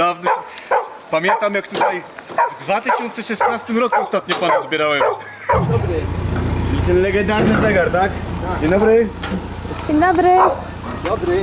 Dawno. Pamiętam jak tutaj w 2016 roku ostatnio pana odbierałem. I ten legendarny zegar, tak? Dzień dobry. Dzień dobry. Dobry,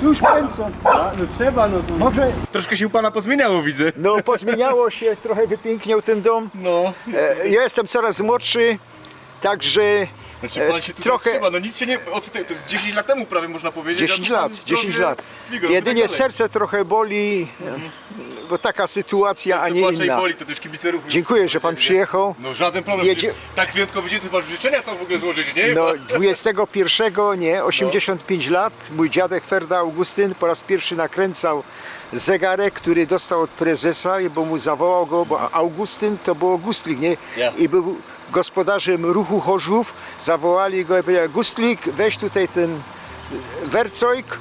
tu już kręcą. A, no trzeba, no to... Może, Troszkę się u pana pozmieniało, widzę. no pozmieniało się, trochę wypiękniał ten dom. No. E, ja jestem coraz młodszy, także Znaczy pan się tutaj trochę- trzyma, no nic się nie... Od tej, to jest 10 lat temu prawie można powiedzieć. 10 a tu pan lat, zdrowie, 10 lat. Wigor, Jedynie tak serce trochę boli, bo taka sytuacja, a Serce nie płacze i inna. boli, to też kibice ruchu. Dziękuję, że pan przyjechał. No żaden problem. Jedzie-. Tak wyjątkowy dzień, to pan życzenia co w ogóle złożyć, nie? No 21, nie, 85 lat, mój dziadek Ferda Augustyn po raz pierwszy nakręcał zegarek, który dostał od prezesa, bo mu zawołał go, bo Augustyn to było Gustlik, nie? I był gospodarzem ruchu Chorzów, zawołali go i powiedział, Gustlik, weź tutaj ten wercojk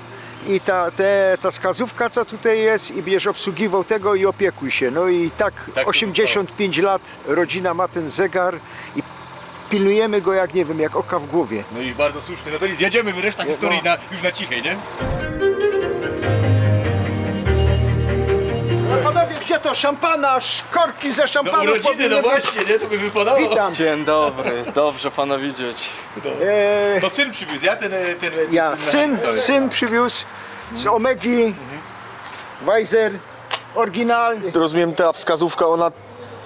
i ta, te, ta skazówka, co tutaj jest i będziesz obsługiwał tego i opiekuj się. No i tak, Tak to 85 lat rodzina ma ten zegar i pilnujemy go jak, nie wiem, jak oka w głowie. No i bardzo słusznie. No to nic, jedziemy, reszta historii na, już na cichej, nie? Gdzie to? Szampana, korki ze No szampanu urodziny, powinny no być. właśnie, nie? To by wypadało. Witam. Dzień dobry, dobrze pana widzieć. E, To syn przywiózł, ja ten... ten ja, ten syn, cały. syn przywiózł z Omegi, Weiser, oryginal. Rozumiem, ta wskazówka, ona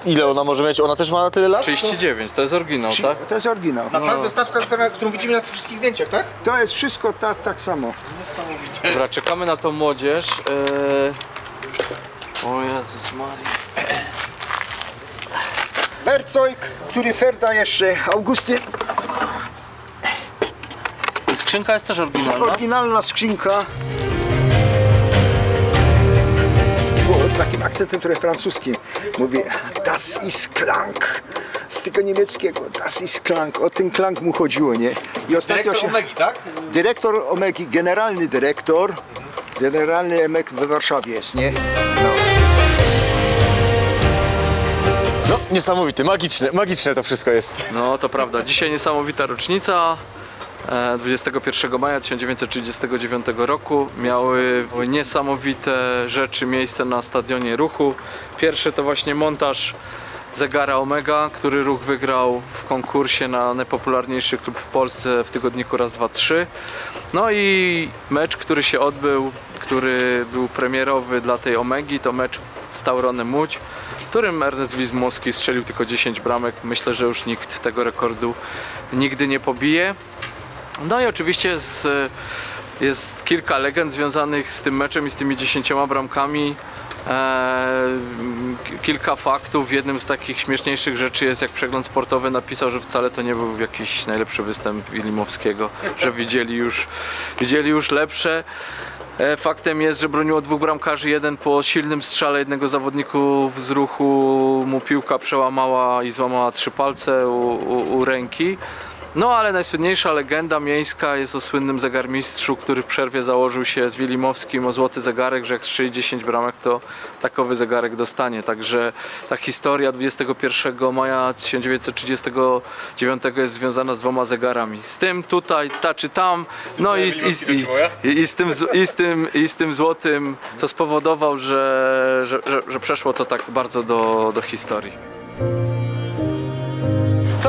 ile ona może mieć? Ona też ma na tyle lat? 39, to jest oryginał, tak? To jest oryginał. Naprawdę to jest ta wskazówka, którą widzimy na tych wszystkich zdjęciach, tak? To jest wszystko ta, tak samo. Niesamowite. Dobra, czekamy na tą młodzież. Eee... O Jezus Maria. Wercojk, który Ferda jeszcze, Augustyn, I skrzynka jest też oryginalna? oryginalna skrzynka. Było takim akcentem trochę francuskim. Mówi Das ist Klang. Z tego niemieckiego, Das ist Klang. O ten Klang mu chodziło, nie? I ostatnio Dyrektor się... Omegi, tak? Dyrektor Omegi, generalny dyrektor. Generalny Emek we Warszawie jest, nie? No, niesamowite, magiczne, magiczne to wszystko jest. No to prawda, dzisiaj niesamowita rocznica. E, 21 maja 1939 roku miały niesamowite rzeczy miejsce na stadionie ruchu. Pierwszy to właśnie montaż zegara Omega, który ruch wygrał w konkursie na najpopularniejszy klub w Polsce w tygodniku raz, dwa, trzy. No i mecz, który się odbył, który był premierowy dla tej Omegi, to mecz z Tauronem Łódź, którym Ernest Wismowski strzelił tylko 10 bramek. Myślę, że już nikt tego rekordu nigdy nie pobije. No i oczywiście z, jest kilka legend związanych z tym meczem i z tymi 10 bramkami. Eee, kilka faktów. Jednym z takich śmieszniejszych rzeczy jest, jak przegląd sportowy napisał, że wcale to nie był jakiś najlepszy występ Wilimowskiego, że widzieli już, widzieli już lepsze. E, Faktem jest, że broniło dwóch bramkarzy. Jeden po silnym strzale jednego zawodników z ruchu mu piłka przełamała i złamała trzy palce u, u, u ręki. No ale najsłynniejsza legenda miejska jest o słynnym zegarmistrzu, który w przerwie założył się z Wilimowskim o złoty zegarek, że jak strzeli 10 bramek to takowy zegarek dostanie. Także ta historia 21 maja 1939 jest związana z dwoma zegarami. Z tym tutaj, ta czy tam, no i, i, i, i, i, z tym, i, z tym, I z tym złotym, co spowodował, że, że, że, że przeszło to tak bardzo do, do historii.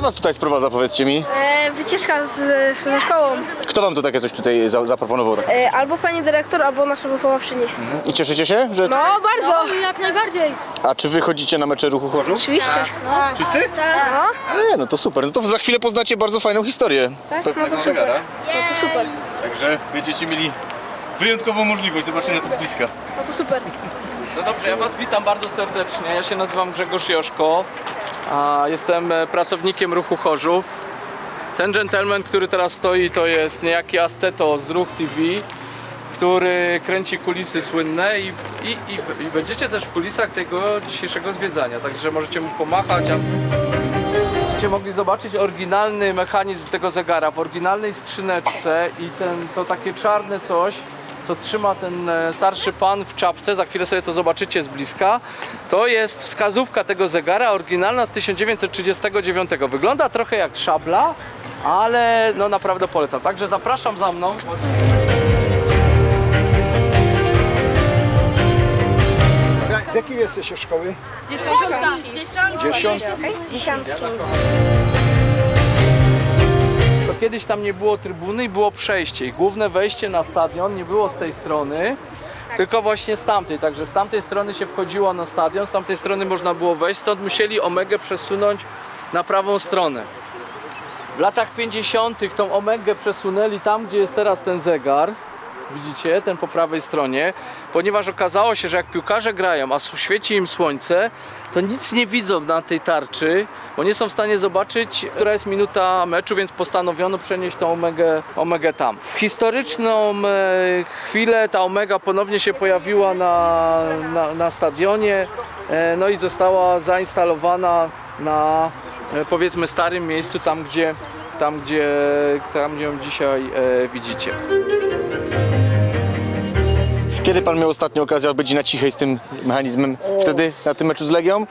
Co was tutaj sprowadza, powiedzcie mi? E, wycieczka z, ze szkołą. Kto wam tu takie coś tutaj za, zaproponował? Tak? E, albo pani dyrektor, albo nasza wychowawczyni. I cieszycie się, że... No, bardzo. No, jak najbardziej. A czy wy chodzicie na mecze ruchu Chorzów? Oczywiście. Wszyscy? No, Nie, no to super. No to za chwilę poznacie bardzo fajną historię. tak? No to super. No to super. Także będziecie mieli wyjątkową możliwość zobaczenia to z bliska. No to super. No dobrze, ja Was witam bardzo serdecznie. Ja się nazywam Grzegorz Joszko, jestem e, pracownikiem ruchu Chorzów. Ten gentleman, który teraz stoi, to jest niejaki Asceto z Ruch TV, który kręci kulisy słynne i, i, i, i będziecie też w kulisach tego dzisiejszego zwiedzania, także możecie mu pomachać. A... Będziecie mogli zobaczyć oryginalny mechanizm tego zegara w oryginalnej skrzyneczce i ten, to takie czarne coś, co trzyma ten e, starszy pan w czapce, za chwilę sobie to zobaczycie z bliska, to jest wskazówka tego zegara oryginalna z 1939. Wygląda trochę jak szabla, ale no naprawdę polecam. Także zapraszam za mną. Z jakiej jesteście szkoły? Dziesiątki. To kiedyś tam nie było trybuny i było przejście. I główne wejście na stadion nie było z tej strony, tylko właśnie z tamtej. Także z tamtej strony się wchodziło na stadion, z tamtej strony można było wejść, stąd musieli Omegę przesunąć na prawą stronę. W latach 50. tą Omegę przesunęli tam, gdzie jest teraz ten zegar. Widzicie, ten po prawej stronie, ponieważ okazało się, że jak piłkarze grają, a świeci im słońce, to nic nie widzą na tej tarczy, bo nie są w stanie zobaczyć, która jest minuta meczu, więc postanowiono przenieść tą omegę, omegę tam. W historyczną e, chwilę ta omega ponownie się pojawiła na, na, na stadionie, e, no i została zainstalowana na e, powiedzmy starym miejscu, tam gdzie, tam gdzie, tam gdzie ją dzisiaj e, widzicie. Kiedy pan miał ostatnio okazję być na cichej z tym mechanizmem? Wtedy na tym meczu z Legią?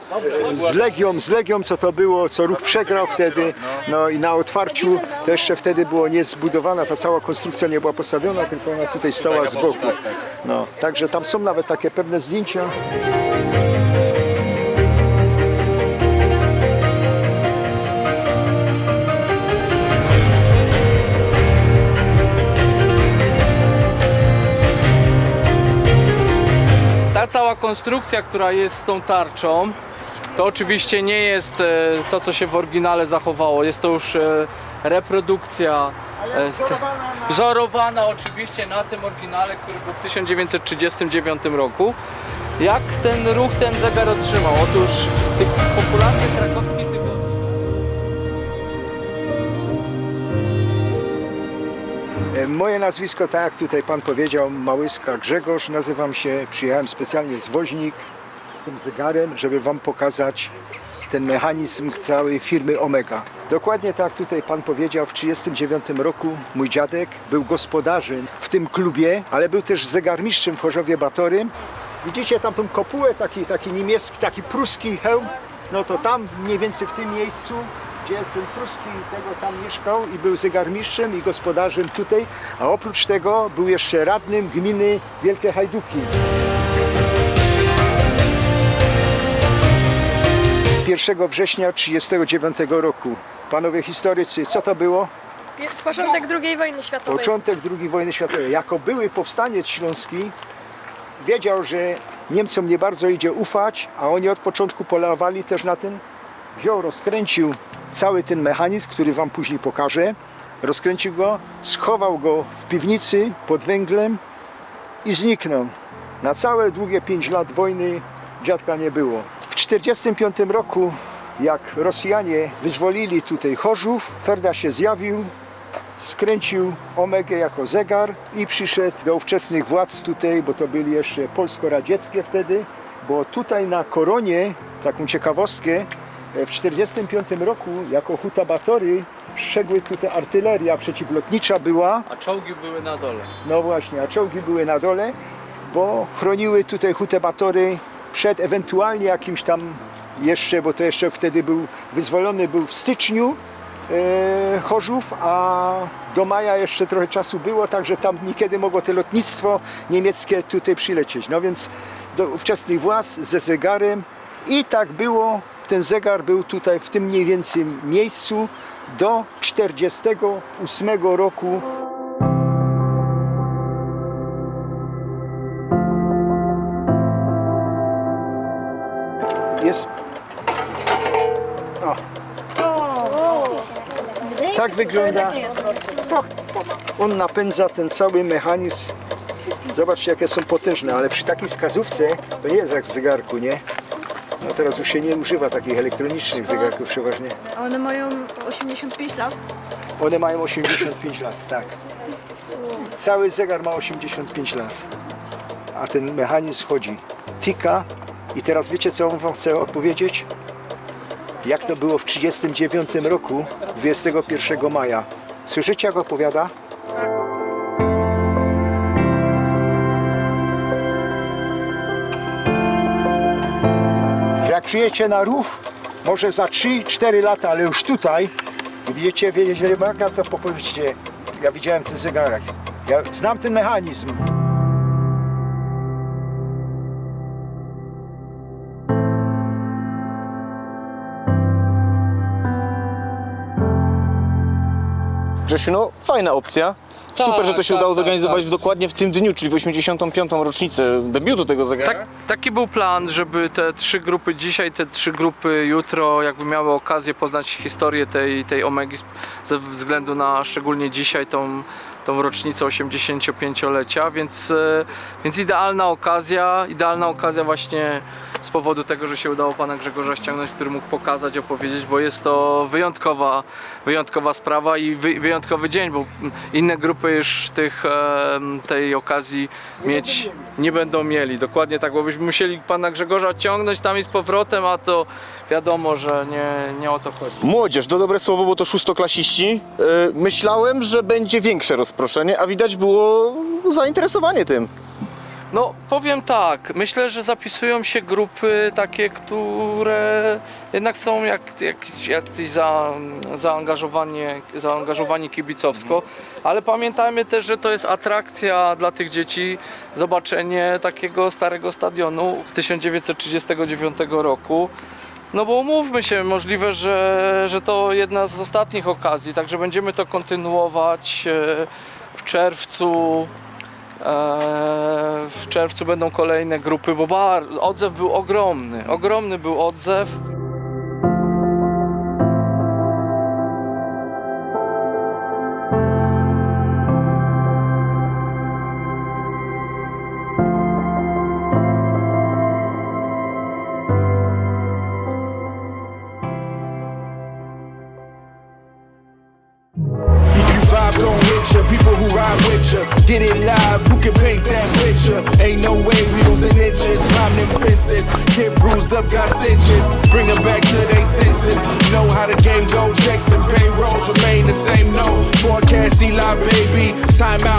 Z Legią, z Legią co to było, co ruch przegrał wtedy, no i na otwarciu to jeszcze wtedy było niezbudowana, ta cała konstrukcja nie była postawiona, tylko ona tutaj stała z boku. No, także tam są nawet takie pewne zdjęcia. Konstrukcja, która jest z tą tarczą, to oczywiście nie jest e, to, co się w oryginale zachowało. Jest to już e, reprodukcja. e, te- Wzorowana oczywiście na tym oryginale, który był w 1939 roku. Jak ten ruch, ten zegar otrzymał? Otóż tych popularny krakowski Moje nazwisko, tak jak tutaj pan powiedział, Małyska Grzegorz, nazywam się, przyjechałem specjalnie z Woźnik z tym zegarem, żeby wam pokazać ten mechanizm całej firmy Omega. Dokładnie tak tutaj pan powiedział, w 1939 roku mój dziadek był gospodarzem w tym klubie, ale był też zegarmistrzem w Chorzowie Batorym. Widzicie tam tą kopułę, taki, taki niemiecki, taki pruski hełm, no to tam mniej więcej w tym miejscu gdzie jest ten Pruski, tego tam mieszkał i był zegarmistrzem i gospodarzem tutaj, a oprócz tego był jeszcze radnym gminy Wielkie Hajduki. 1 września 1939 roku. Panowie historycy, co to było? Początek II wojny światowej. Początek II wojny światowej. Jako były powstaniec śląski wiedział, że Niemcom nie bardzo idzie ufać, a oni od początku polewali też na tym. Wziął, rozkręcił cały ten mechanizm, który wam później pokażę. Rozkręcił go, schował go w piwnicy pod węglem i zniknął. Na całe długie 5 lat wojny dziadka nie było. W 1945 roku, jak Rosjanie wyzwolili tutaj Chorzów, Ferda się zjawił, skręcił Omegę jako zegar i przyszedł do ówczesnych władz tutaj, bo to byli jeszcze polsko-radzieckie wtedy, bo tutaj na koronie, taką ciekawostkę, w 1945 roku jako Huta Batory strzegły tutaj artyleria przeciwlotnicza była, A czołgi były na dole. no właśnie, a czołgi były na dole, bo chroniły tutaj Hutę Batory przed ewentualnie jakimś tam jeszcze, bo to jeszcze wtedy był wyzwolony był w styczniu e, Chorzów, a do maja jeszcze trochę czasu było, także tam niekiedy mogło to lotnictwo niemieckie tutaj przylecieć. No więc do ówczesnych władz ze zegarem i tak było, ten zegar był tutaj w tym mniej więcej miejscu do 48 roku jest. O. Tak wygląda. On napędza ten cały mechanizm. Zobaczcie, jakie są potężne, ale przy takiej skazówce to nie jest jak w zegarku, nie? No teraz już się nie używa takich elektronicznych zegarków przeważnie. A one mają 85 lat. One mają 85 lat, tak. cały zegar ma 85 lat. A ten mechanizm chodzi, tika i teraz wiecie co wam chcę odpowiedzieć? Jak to było w 39 roku, 21 maja. Słyszycie jak opowiada? Jak przyjecie na ruch, może za 3-4 lata, ale już tutaj, i będziecie wiedzieć, rybaka, to powiedzcie, ja widziałem ten zegarek. Ja znam ten mechanizm. Grzesiu, no fajna opcja. Super, że to się tak, udało tak, zorganizować tak. w dokładnie w tym dniu, czyli w 85. rocznicę debiutu tego zegara. Tak, taki był plan, żeby te trzy grupy dzisiaj, te trzy grupy jutro jakby miały okazję poznać historię tej, tej Omegi z- ze względu na szczególnie dzisiaj tą, tą rocznicę 85-lecia, więc, e, więc idealna okazja, idealna okazja właśnie z powodu tego, że się udało pana Grzegorza ściągnąć, który mógł pokazać, opowiedzieć, bo jest to wyjątkowa, wyjątkowa sprawa i wy, wyjątkowy dzień, bo inne grupy już tych, em, tej okazji mieć nie będą mieli. Dokładnie tak, bo byśmy musieli pana Grzegorza ciągnąć tam i z powrotem, a to wiadomo, że nie, nie o to chodzi. Młodzież, to dobre słowo, bo to szóstoklasiści. Yy, myślałem, że będzie większe rozproszenie, a widać było zainteresowanie tym. No, powiem tak, myślę, że zapisują się grupy takie, które jednak są jak, jak, jacyś za, zaangażowanie, zaangażowani kibicowsko, ale pamiętajmy też, że to jest atrakcja dla tych dzieci, zobaczenie takiego starego stadionu z 1939 roku. No bo umówmy się, możliwe, że, że to jedna z ostatnich okazji, także będziemy to kontynuować e, w czerwcu. Eee, W czerwcu będą kolejne grupy, bo bar, odzew był ogromny. Ogromny był odzew. Time out,